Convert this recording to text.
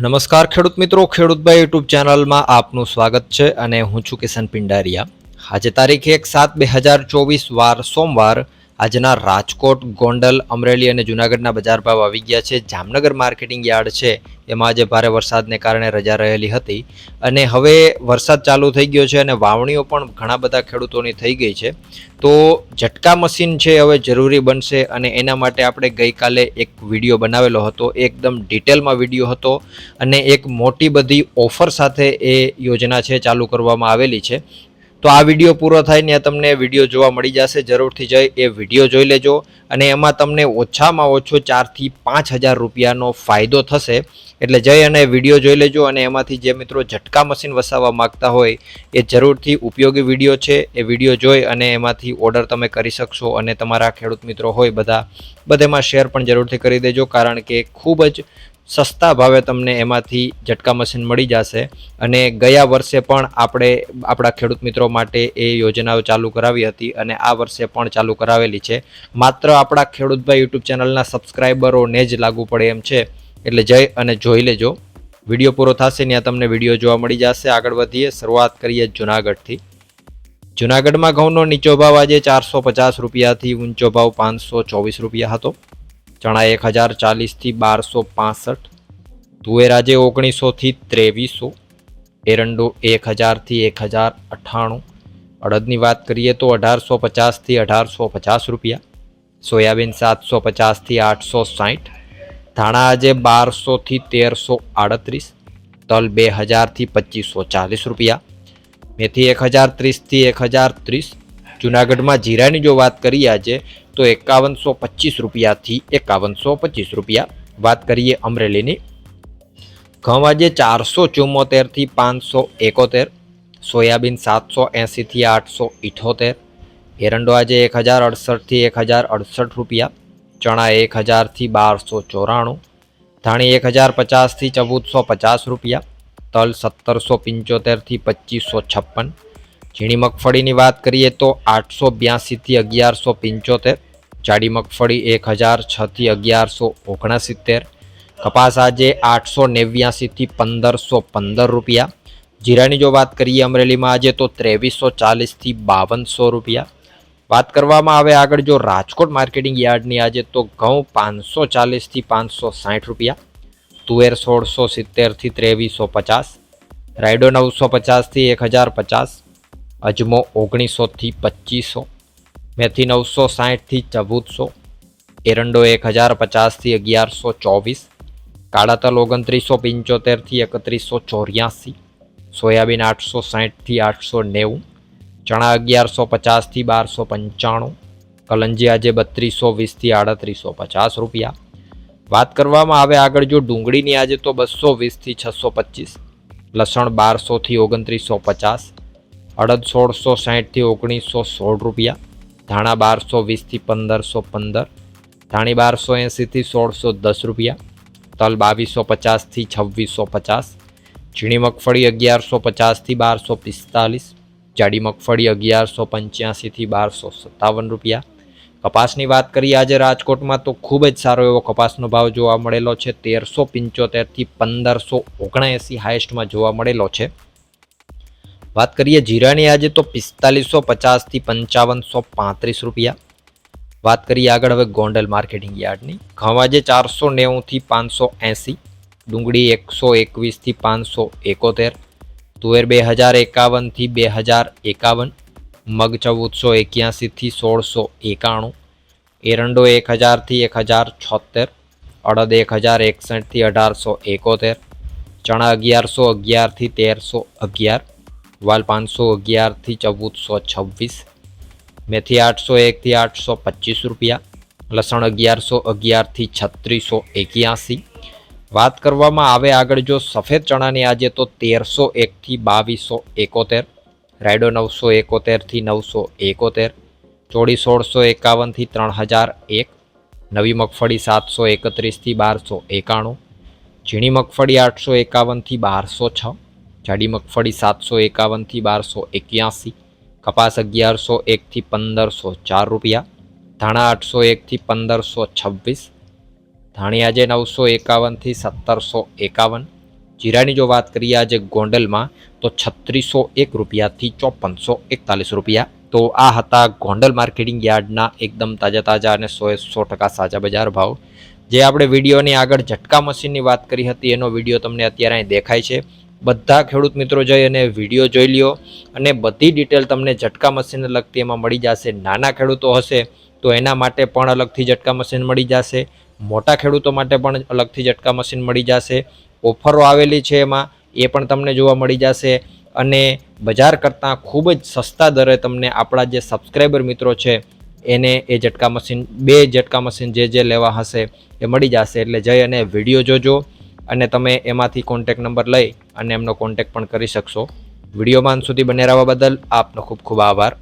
નમસ્કાર ખેડૂત મિત્રો ખેડૂતભાઈ યુટ્યુબ ચેનલમાં આપનું સ્વાગત છે અને હું છું કિશન પિંડારિયા. આજે તારીખ એક સાત બે હજાર ચોવીસ વાર સોમવાર આજના રાજકોટ, ગોંડલ, અમરેલી અને જૂનાગઢના બજાર ભાવ આવી ગયા છે. જામનગર માર્કેટિંગ યાર્ડ છે. એમાં આજે ભારે વરસાદને કારણે રજા રહેલી હતી. અને હવે વરસાદ ચાલુ થઈ ગયો છે અને વાવણીઓ પણ ઘણા બધા ખેડૂતોની થઈ ગઈ છે. તો ઝટકા મશીન છે હવે જરૂરી બનશે અને એના માટે આપણે ગઈકાલે એક વીડિયો બનાવેલો હતો. એકદમ ડિટેલમાં વીડિયો હતો અને એક મોટી બધી ઓફર સાથે એ યોજના છે, ચાલુ કરવામાં આવેલી છે. તો આ વીડિયો પૂરો થાય ને તમને વીડિયો જોવા મળી જશે, જરૂરથી જઈ એ વીડિયો જોઈ લેજો. અને એમાં તમને ઓછામાં ઓછો ચારથી પાંચ હજાર રૂપિયાનો ફાયદો થશે. એટલે જઈ અને વીડિયો જોઈ લેજો અને એમાંથી જે મિત્રો ઝટકા મશીન વસાવવા માંગતા હોય, એ જરૂરથી ઉપયોગી વીડિયો છે. એ વીડિયો જોઈ અને એમાંથી ઓર્ડર તમે કરી શકશો અને તમારા ખેડૂત મિત્રો હોય બધા, બધેમાં શેર પણ જરૂરથી કરી દેજો. કારણ કે ખૂબ જ સસ્તા ભાવે તમને એમાંથી ઝટકા મશીન મળી જશે. અને ગયા વર્ષે પણ આપણે, આપણા ખેડૂત મિત્રો માટે એ યોજનાઓ ચાલુ કરાવી હતી અને આ વર્ષે પણ ચાલુ કરાવેલી છે. માત્ર આપણા ખેડૂતભાઈ યુટ્યુબ ચેનલના સબસ્ક્રાઈબરોને જ લાગુ પડે એમ છે. એટલે જઈ અને જોઈ લેજો. વીડિયો પૂરો થશે, ત્યાં તમને વીડિયો જોવા મળી જશે. આગળ વધીએ, શરૂઆત કરીએ જુનાગઢથી. જુનાગઢમાં ઘઉંનો નીચો ભાવ આજે ચારસો પચાસ રૂપિયાથી ઊંચો ભાવ પાંચસો ચોવીસ રૂપિયા હતો. ચણા એક હજાર ચાલીસથી બારસો પાસઠ. તુવેર આજે ઓગણીસોથી ત્રેવીસો. એરંડો એક હજારથી એક હજાર અઠ્ઠાણું. અડદની વાત કરીએ તો અઢારસો પચાસથી અઢારસો પચાસ રૂપિયા. સોયાબીન સાતસો પચાસથી આઠસો સાઠ ધાણા આજે બારસોથી તેરસો આડત્રીસ. તલ બે હજારથી પચીસો ચાલીસ રૂપિયા. મેથી એક હજાર ત્રીસથી એક હજાર ત્રીસ. જુનાગઢમાં જીરાની જો વાત કરીએ આજે, તો એકાવનસો પચીસ રૂપિયાથી એકાવનસો પચીસ રૂપિયા વાત કરીએ અમરેલીની. ઘઉં આજે ચારસો ચુમ્મોતેરથી પાંચસો એકોતેર, સોયાબીન સાતસો એંસીથી આઠસો ઇઠોતેર, એરંડો આજે એક હજાર અડસઠથી એક હજાર અડસઠ રૂપિયા, ચણા એક હજારથી બારસો ચોરાણું, ધાણી એક હજાર પચાસથી ચૌદસો પચાસ રૂપિયા, તલ સત્તરસો પંચોતેરથી પચીસો છપ્પન ઝીણી મગફળીની વાત કરીએ તો આઠસો બ્યાસીથી અગિયારસો પંચોતેર, જાડી મગફળી એક હજાર છથી અગિયારસો ઓગણસિત્તેર, કપાસ આજે આઠસો નેવ્યાસીથી પંદરસો પંદર રૂપિયા, જીરાની જો વાત કરીએ અમરેલીમાં આજે તો ત્રેવીસો ચાલીસથી બાવનસો રૂપિયા. વાત કરવામાં આવે આગળ જો રાજકોટ માર્કેટિંગ યાર્ડની આજે તો ઘઉં પાંચસો ચાલીસથી પાંચસો સાઠ રૂપિયા, તુવેર સોળસો સિત્તેરથી ત્રેવીસો પચાસ, રાયડો નવસો પચાસથી એક હજાર પચાસ અજમો ઓગણીસોથી પચીસો મેથી નવસો સાહીઠથી ચૌદસો, એરંડો એક હજાર પચાસથી અગિયારસો ચોવીસ, કાળા તલ ઓગણત્રીસો પંચોતેરથી એકત્રીસો ચોર્યાસી, સોયાબીન આઠસો સાહીઠથી આઠસો નેવું, ચણા અગિયારસો પચાસથી બારસો પંચાણું, કલંજી આજે બત્રીસો વીસથી આડત્રીસો પચાસ રૂપિયા. વાત કરવામાં આવે આગળ જો ડુંગળીની આજે તો બસો વીસથી છસો પચીસ, લસણ બારસોથી ઓગણત્રીસો પચાસ અડદ સોળસો સાહીઠથી ઓગણીસો સોળ રૂપિયા, ધાણા બારસો વીસથી પંદરસો પંદર, ધાણી બારસો એંસીથી સોળસો દસ રૂપિયા, તલ બાવીસો પચાસથી છવ્વીસો પચાસ ઝીણી મગફળી અગિયારસો પચાસથી બારસો પિસ્તાલીસ જાડી મગફળી અગિયારસો પંચ્યાસીથી બારસો સત્તાવન રૂપિયા. કપાસની વાત કરીએ આજે રાજકોટમાં તો ખૂબ જ સારો એવો કપાસનો ભાવ જોવા મળેલો છે. તેરસો પંચોતેરથી પંદરસો ઓગણએંસી હાઈએસ્ટમાં જોવા મળેલો છે. વાત કરીએ જીરાની, આજે તો પિસ્તાલીસો પચાસથી પંચાવનસો પાંત્રીસ રૂપિયા. વાત કરીએ આગળ હવે ગોંડલ માર્કેટિંગ યાર્ડની. ઘઉં આજે ચારસો નેવુંથી પાંચસો એંસી, ડુંગળી એકસો એકવીસથી પાંચસો એકોતેર, તુવેર બે હજાર એકાવનથી બે હજાર એકાવન મગ ચૌદસો એક્યાસીથી સોળસો એકાણું, એરંડો એક હજારથી એક હજાર છોતેર, અડદ એક હજાર એકસઠથી અઢારસો એકોતેર, ચણા અગિયારસો અગિયારથી તેરસો અગિયાર વાલ પાંચસો અગિયારથી ચૌદસો છવ્વીસ, મેથી આઠસો એકથી આઠસો પચીસ રૂપિયા, લસણ અગિયારસો અગિયારથી છત્રીસો એક્યાસી. વાત કરવામાં આવે આગળ જો સફેદ ચણાની આજે તો તેરસો એકથી બાવીસો એકોતેર, રાયડો નવસો એકોતેરથી નવસો એકોતેર ચોડી સોળસો એકાવનથી ત્રણ હજાર એક, નવી મગફળી સાતસો એકત્રીસથી બારસો એકાણું, ઝીણી મગફળી આઠસો એકાવનથી બારસો છ જાડી મગફળી સાતસો એકાવનથી બારસો એક્યાસી, કપાસ અગિયારસો એકથી પંદરસો ચાર રૂપિયા, ધાણા આઠસો એકથી પંદરસો છવ્વીસ, ધાણી આજે નવસો એકાવનથી સત્તરસો એકાવન, જીરાની જો વાત કરીએ આજે ગોંડલમાં તો છત્રીસો એક રૂપિયાથી ચોપનસો એકતાલીસ રૂપિયા. તો આ હતા ગોંડલ માર્કેટિંગ યાર્ડના એકદમ તાજા તાજા અને સો સો ટકા સાચા બજાર ભાવ. જે આપણે વિડીયોની આગળ ઝટકા મશીનની વાત કરી હતી, એનો વીડિયો તમને અત્યારે દેખાય છે. બધા ખેડૂત મિત્રો જઈ અને વીડિયો જોઈ લ્યો. અને બધી ડિટેલ તમને ઝટકા મશીનને લગતી એમાં મળી જશે. નાના ખેડૂતો હશે તો એના માટે પણ અલગથી ઝટકા મશીન મળી જશે. મોટા ખેડૂતો માટે પણ અલગથી ઝટકા મશીન મળી જશે. ઓફરો આવેલી છે એમાં, એ પણ તમને જોવા મળી જશે. અને બજાર કરતાં ખૂબ જ સસ્તા દરે તમને આપણા જે સબસ્ક્રાઈબર મિત્રો છે, એને એ ઝટકા મશીન બે ઝટકા મશીન જે જે લેવા હશે, એ મળી જશે. એટલે જઈ અને વીડિયો જોજો. અને તમે એમાંથી કોન્ટેક નંબર લઈ અને એમનો કોન્ટેક પણ કરી શકશો. વિડીયોમાં અંત સુધી બને રહેવા બદલ આપનો ખૂબ ખૂબ આભાર.